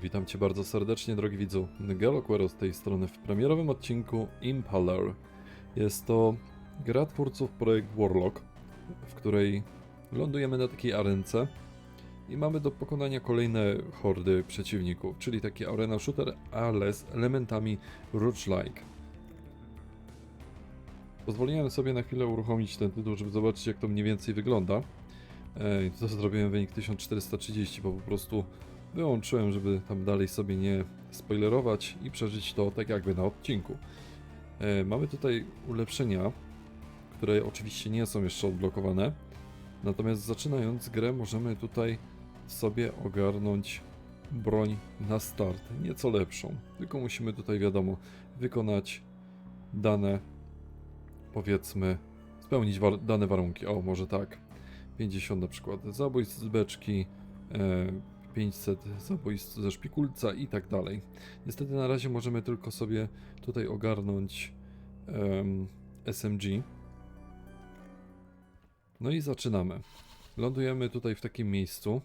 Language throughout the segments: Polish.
Witam Cię bardzo serdecznie, drogi widzu. Galoquero z tej strony w premierowym odcinku Impaler. Jest to gra twórców projekt Warlock, w której lądujemy na takiej arence i mamy do pokonania kolejne hordy przeciwników, czyli taki arena shooter, ale z elementami roguelike. Pozwoliłem sobie na chwilę uruchomić ten tytuł, żeby zobaczyć jak to mniej więcej wygląda. Ej, to zrobiłem wynik 1430, bo po prostu wyłączyłem, żeby tam dalej sobie nie spoilerować i przeżyć to tak jakby na odcinku. E, mamy tutaj ulepszenia, które oczywiście nie są jeszcze odblokowane. Natomiast zaczynając grę możemy tutaj sobie ogarnąć broń na start, nieco lepszą. Tylko musimy tutaj wiadomo wykonać dane powiedzmy spełnić war dane warunki. O, może tak. 50 na przykład zabójstw z beczki, e, 500 zabójstw ze szpikulca i tak dalej. Niestety na razie możemy tylko sobie tutaj ogarnąć em, SMG. No i zaczynamy. Lądujemy tutaj w takim miejscu.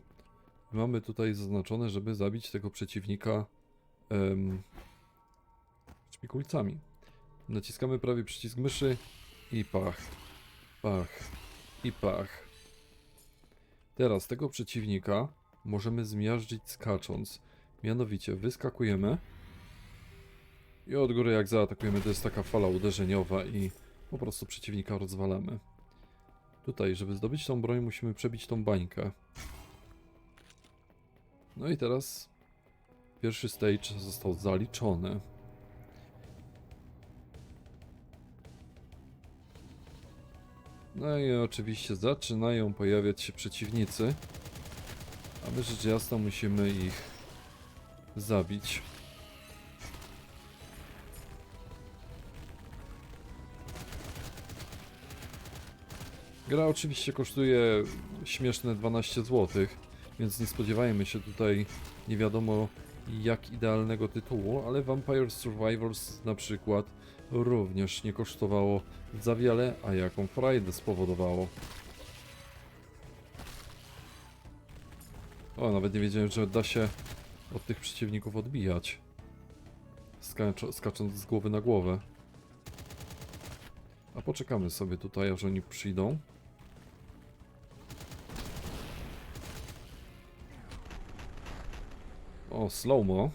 Mamy tutaj zaznaczone, żeby zabić tego przeciwnika em, szpikulcami. Naciskamy prawie przycisk myszy i pach, pach i pach. Teraz tego przeciwnika możemy zmiażdżyć skacząc. Mianowicie wyskakujemy i od góry jak zaatakujemy to jest taka fala uderzeniowa i po prostu przeciwnika rozwalamy. Tutaj, żeby zdobyć tą broń musimy przebić tą bańkę. No i teraz pierwszy stage został zaliczony. No i oczywiście zaczynają pojawiać się przeciwnicy. A my rzecz jasna musimy ich zabić. Gra oczywiście kosztuje śmieszne 12 zł, więc nie spodziewajmy się tutaj nie wiadomo jak idealnego tytułu, ale Vampire Survivors na przykład również nie kosztowało za wiele, a jaką frajdę spowodowało. O, nawet nie wiedziałem, że da się od tych przeciwników odbijać. Skacz skacząc z głowy na głowę. A poczekamy sobie tutaj, aż oni przyjdą. O, slowmo.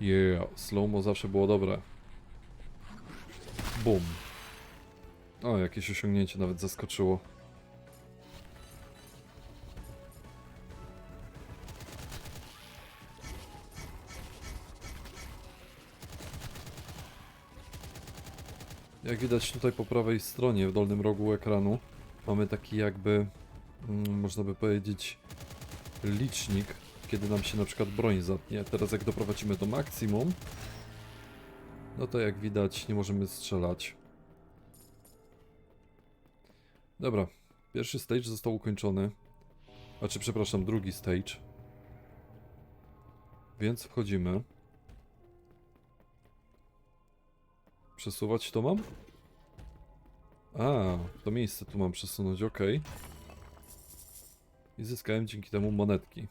Yeah, slowmo zawsze było dobre. Bum. O, jakieś osiągnięcie nawet zaskoczyło. Jak widać tutaj po prawej stronie, w dolnym rogu ekranu, mamy taki jakby, mm, można by powiedzieć, licznik, kiedy nam się na przykład broń zatnie. Teraz jak doprowadzimy do maksimum, no to jak widać nie możemy strzelać. Dobra, pierwszy stage został ukończony. Znaczy, przepraszam, drugi stage. Więc wchodzimy. Przesuwać to mam? A, to miejsce tu mam przesunąć, ok. I zyskałem dzięki temu monetki.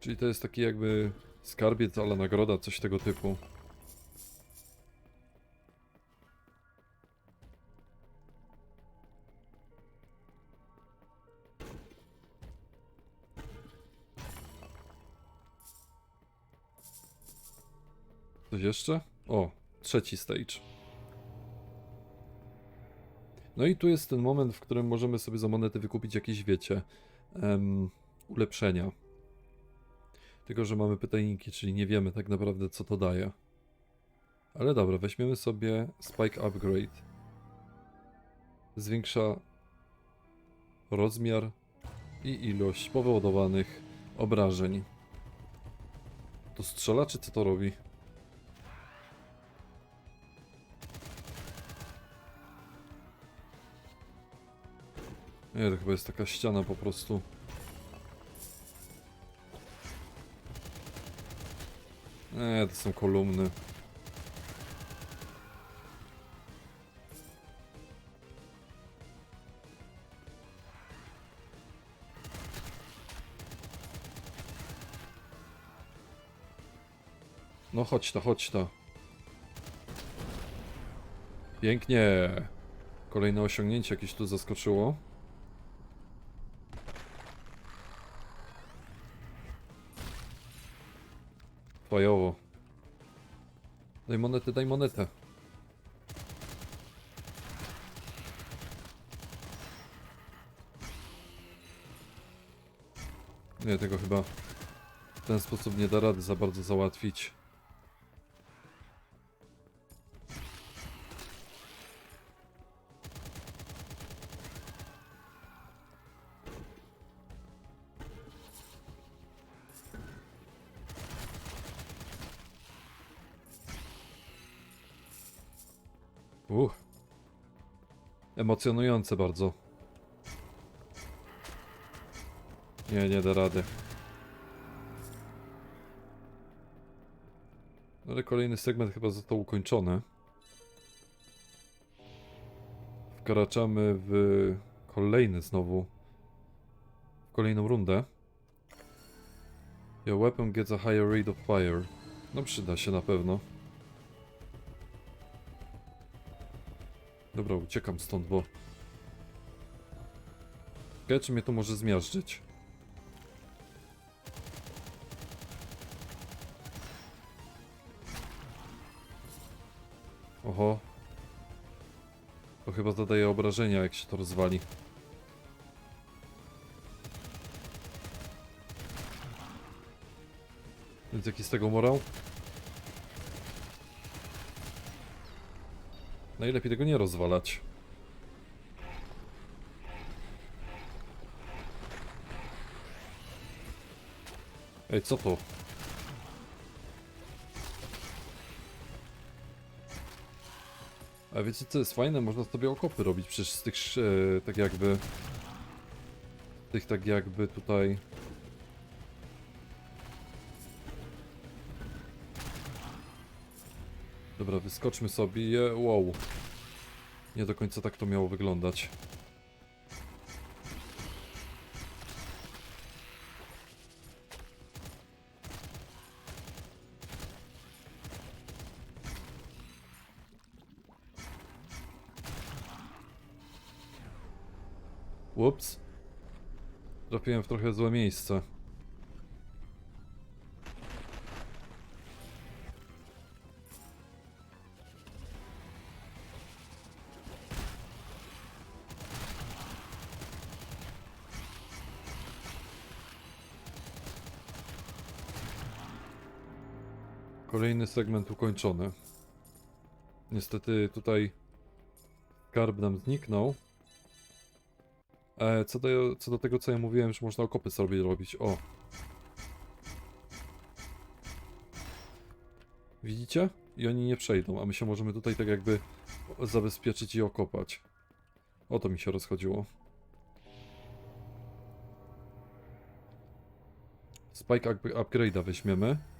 Czyli to jest taki jakby skarbiec, ale nagroda, coś tego typu. Coś jeszcze? O, trzeci stage. No i tu jest ten moment, w którym możemy sobie za monety wykupić jakieś, wiecie, em, ulepszenia. Tylko, że mamy pytajniki, czyli nie wiemy tak naprawdę co to daje. Ale dobra, weźmiemy sobie Spike Upgrade. Zwiększa rozmiar i ilość powodowanych obrażeń. To strzela, czy co to robi? Nie, to chyba jest taka ściana po prostu. Nie, to są kolumny. No chodź to, chodź to. Pięknie. Kolejne osiągnięcie jakieś tu zaskoczyło. Fajowo. Daj monetę, daj monetę. Nie, tego chyba w ten sposób nie da rady za bardzo załatwić. Emocjonujące bardzo. Nie, nie da rady. No Ale kolejny segment chyba został ukończony. Wkraczamy w kolejny znowu. W kolejną rundę. Your weapon gets a higher rate of fire. No przyda się na pewno. Dobra, uciekam stąd, bo... Ciekawe, czy mnie to może zmiażdżyć. Oho. To chyba zadaje obrażenia, jak się to rozwali. Więc jaki z tego morał? Najlepiej tego nie rozwalać. Ej, co to? A wiecie co jest fajne? Można sobie okopy robić przecież z tych e, tak jakby... Tych tak jakby tutaj... Dobra, wyskoczmy sobie. Wow. Nie do końca tak to miało wyglądać. Ups. Trafiłem w trochę złe miejsce. Kolejny segment ukończony. Niestety tutaj skarb nam zniknął. E, co, do, co do tego, co ja mówiłem, że można okopy sobie robić. O. Widzicie? I oni nie przejdą, a my się możemy tutaj tak jakby zabezpieczyć i okopać. O to mi się rozchodziło. Spike up upgrade'a weźmiemy.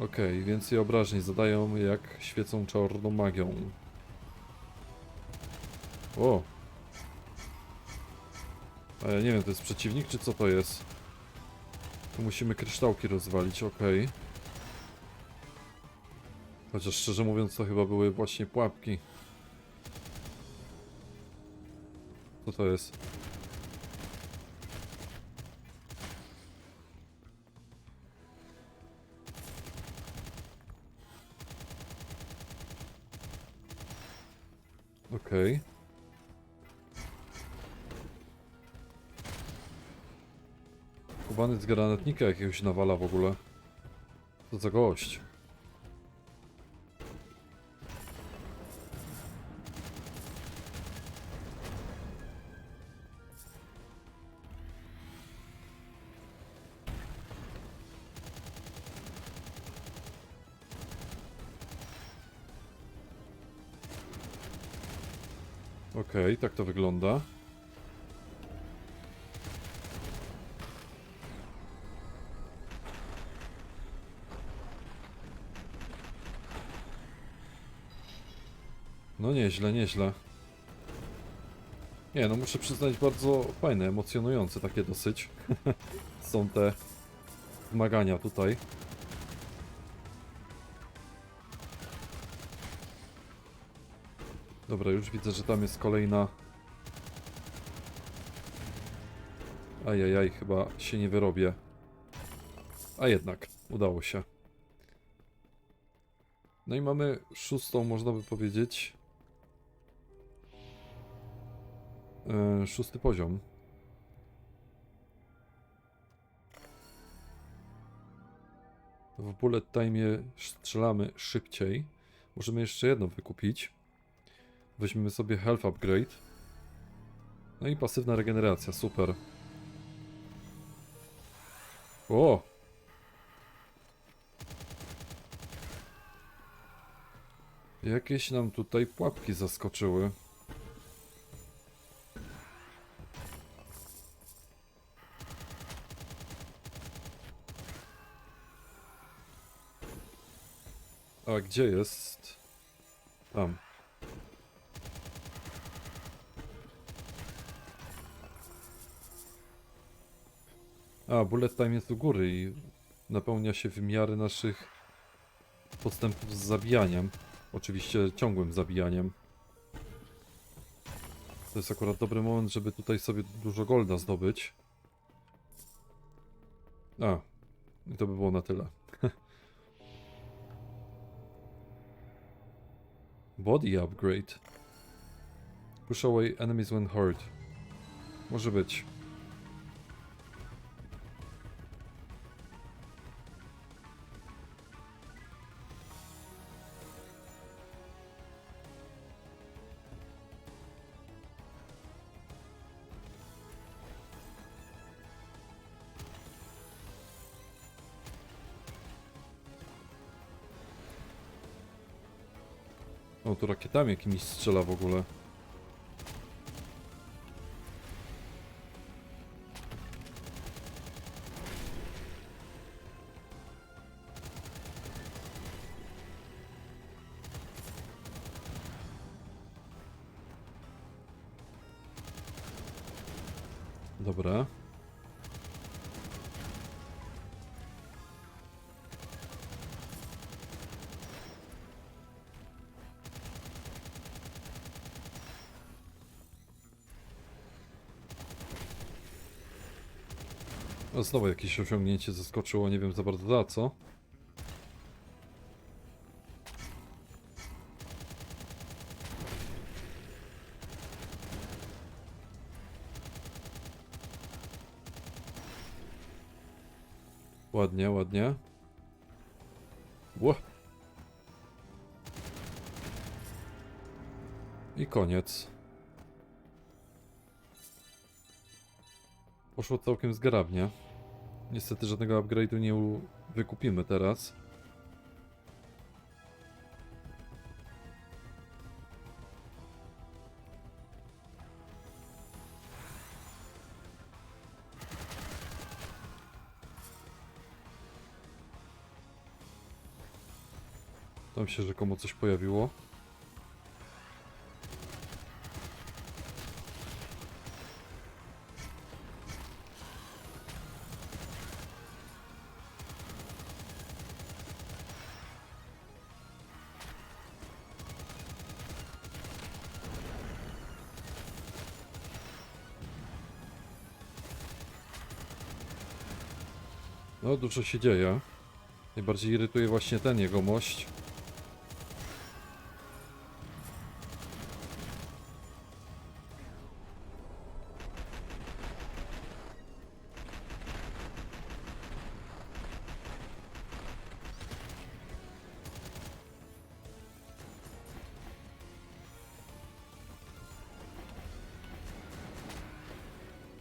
Okej, więcej obrażeń zadają jak świecą czarną magią. O! A ja nie wiem, to jest przeciwnik, czy co to jest? Tu musimy kryształki rozwalić, okej. Chociaż szczerze mówiąc, to chyba były właśnie pułapki. Co to jest? Okej. Kubany z granatnika jakiegoś nawala w ogóle. Co za gość. Tak to wygląda. No nieźle, nieźle. Nie, no muszę przyznać, bardzo fajne, emocjonujące takie dosyć. Są te zmagania tutaj. Dobra, już widzę, że tam jest kolejna. Ajajaj, chyba się nie wyrobię. A jednak, udało się. No i mamy szóstą, można by powiedzieć. E, szósty poziom. W bullet time strzelamy szybciej. Możemy jeszcze jedno wykupić. Weźmiemy sobie health upgrade. No i pasywna regeneracja, super. O! Jakieś nam tutaj pułapki zaskoczyły. A gdzie jest? Tam. A, bullet time jest u góry i napełnia się w miarę naszych postępów z zabijaniem. Oczywiście ciągłym zabijaniem. To jest akurat dobry moment, żeby tutaj sobie dużo golda zdobyć. A, i to by było na tyle. Body upgrade. Push away enemies when hurt. Może być. O, tu rakietami jakimiś strzela w ogóle. Znowu jakieś osiągnięcie zaskoczyło, nie wiem za bardzo za co. Ładnie, ładnie. Ło. I koniec. Poszło całkiem zgrabnie. Niestety żadnego upgrade'u nie wykupimy teraz. Tam się rzekomo coś pojawiło. No, dużo się dzieje. Najbardziej irytuje właśnie ten jego mość.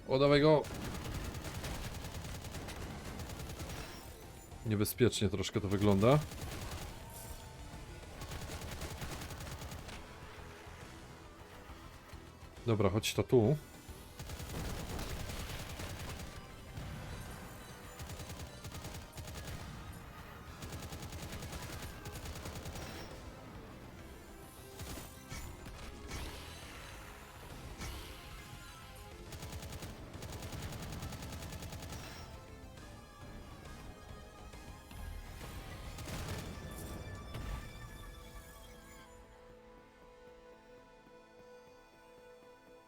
O, dawaj go! Niebezpiecznie troszkę to wygląda. Dobra, chodź to tu.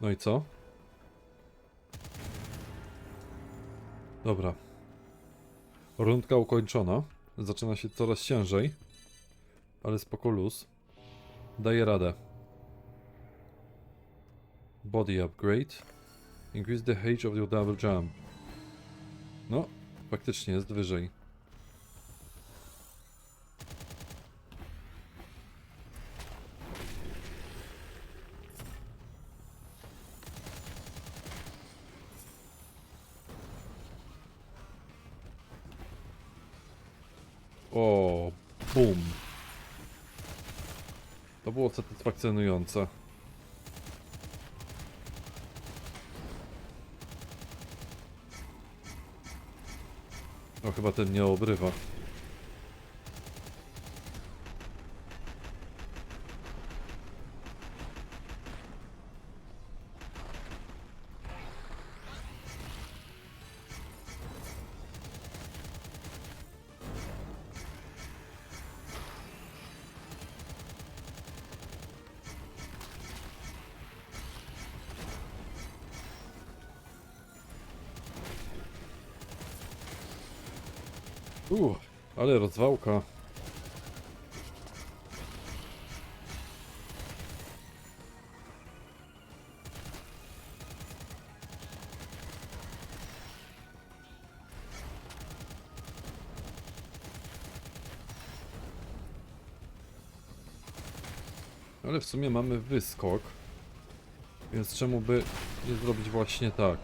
No i co? Dobra. Rundka ukończona. Zaczyna się coraz ciężej. Ale spoko luz. Daję radę. Body upgrade. Increase the height of your double jump. No, faktycznie jest wyżej. O, bum. To było satysfakcjonujące. No chyba ten nie obrywa. Ale rozwałka. Ale w sumie mamy wyskok. Więc czemu by nie zrobić właśnie tak?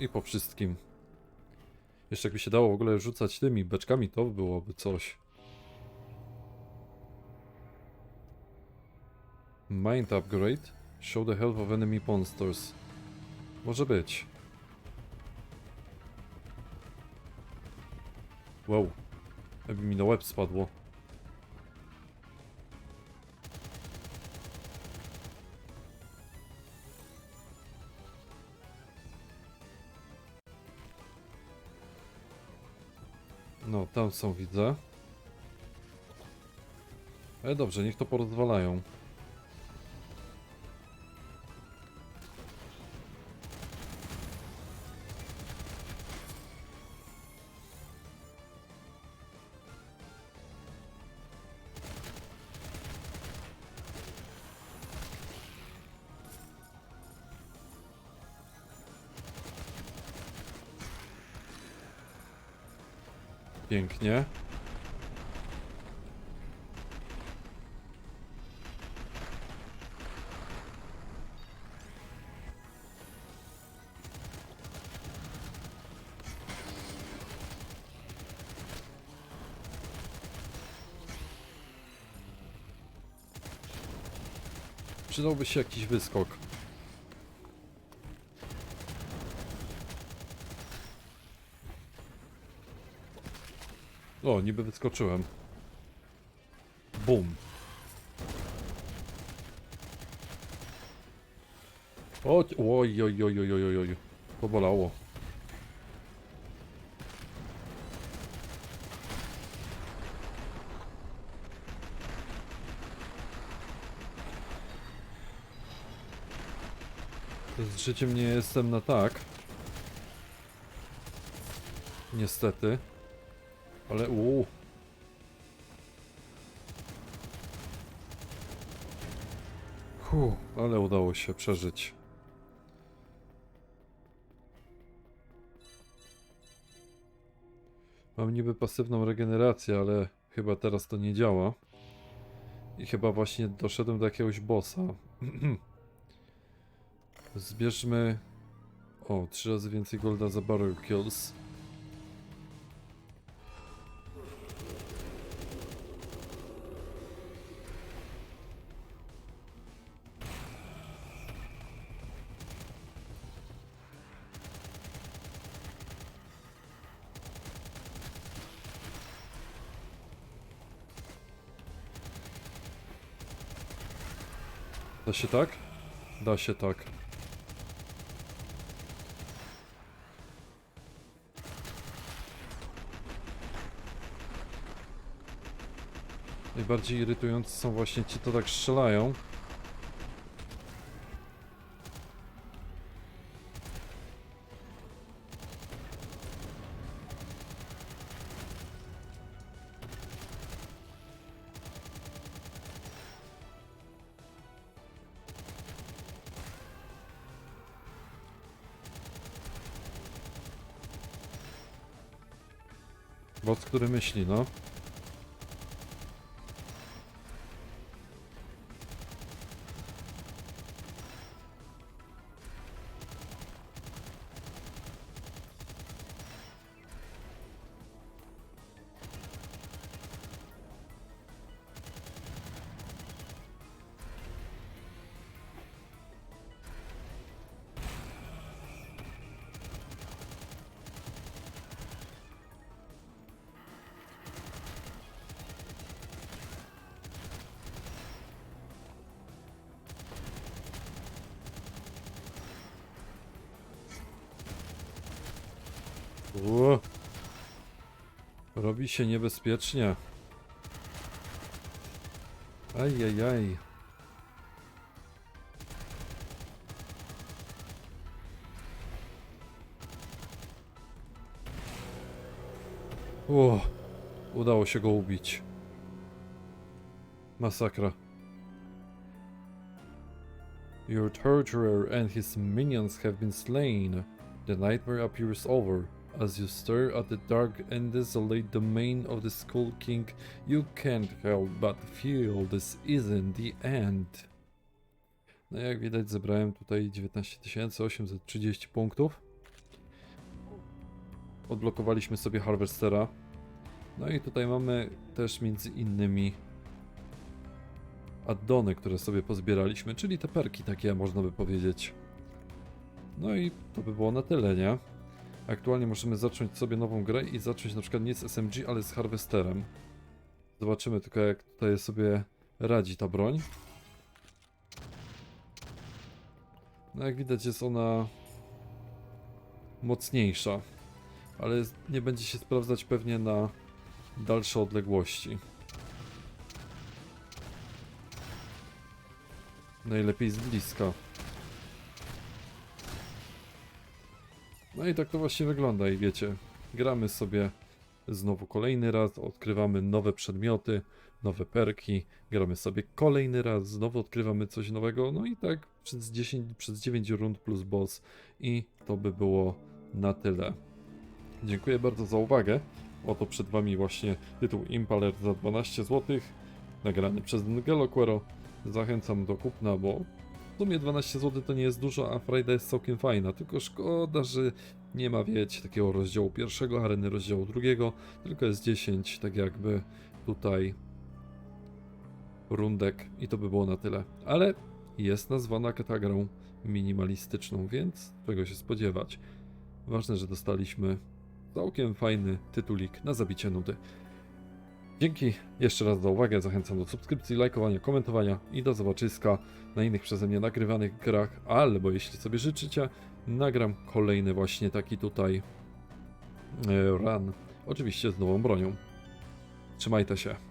I po wszystkim. Jeszcze jakby się dało w ogóle rzucać tymi beczkami, to byłoby coś. Mind upgrade. Show the health of enemy monsters. Może być. Wow. Jakby mi na łeb spadło. No, tam są, widzę. Ale dobrze, niech to porozwalają. Pięknie. Przydałby się jakiś wyskok. O, niby wyskoczyłem. Bum. O, oj, oj, oj, oj, oj, oj. Pobolało. Z życiem nie jestem na tak. Niestety. Ale uuu. Hu, ale udało się przeżyć. Mam niby pasywną regenerację, ale chyba teraz to nie działa. I chyba właśnie doszedłem do jakiegoś bossa. Zbierzmy... O, trzy razy więcej golda za barrel kills. Da się tak? Da się tak. Najbardziej irytujące są właśnie ci, to tak strzelają. Który myśli, no. Ło. Robi się niebezpiecznie. Ajajaj. O, udało się go ubić. Masakra. Your torturer and his minions have been slain. The nightmare appears over. As you stare at the dark and desolate domain of the Skull King, you can't help but feel this isn't the end. No jak widać zebrałem tutaj 19 830 punktów. Odblokowaliśmy sobie Harvestera. No i tutaj mamy też między innymi addony, które sobie pozbieraliśmy, czyli te perki takie można by powiedzieć. No i to by było na tyle, nie? Aktualnie możemy zacząć sobie nową grę i zacząć na przykład nie z SMG, ale z Harvesterem. Zobaczymy tylko jak tutaj sobie radzi ta broń. No jak widać jest ona mocniejsza, ale nie będzie się sprawdzać pewnie na dalsze odległości. Najlepiej z bliska. No i tak to właśnie wygląda i wiecie, gramy sobie znowu kolejny raz, odkrywamy nowe przedmioty, nowe perki, gramy sobie kolejny raz, znowu odkrywamy coś nowego, no i tak przez 10, przez 9 rund plus boss i to by było na tyle. Dziękuję bardzo za uwagę. Oto przed wami właśnie tytuł Impaler za 12 zł, nagrany przez Ngelo Quero. Zachęcam do kupna, bo sumie 12 zł to nie jest dużo, a frajda jest całkiem fajna. Tylko szkoda, że nie ma, wiecie, takiego rozdziału pierwszego, areny rozdziału drugiego, tylko jest 10, tak jakby tutaj rundek i to by było na tyle. Ale jest nazwana katagrą minimalistyczną, więc czego się spodziewać. Ważne, że dostaliśmy całkiem fajny tytulik na zabicie nudy. Dzięki jeszcze raz za uwagę, zachęcam do subskrypcji, lajkowania, komentowania i do zobaczyska na innych przeze mnie nagrywanych grach, albo jeśli sobie życzycie, nagram kolejny właśnie taki tutaj e, run, oczywiście z nową bronią. Trzymajcie się.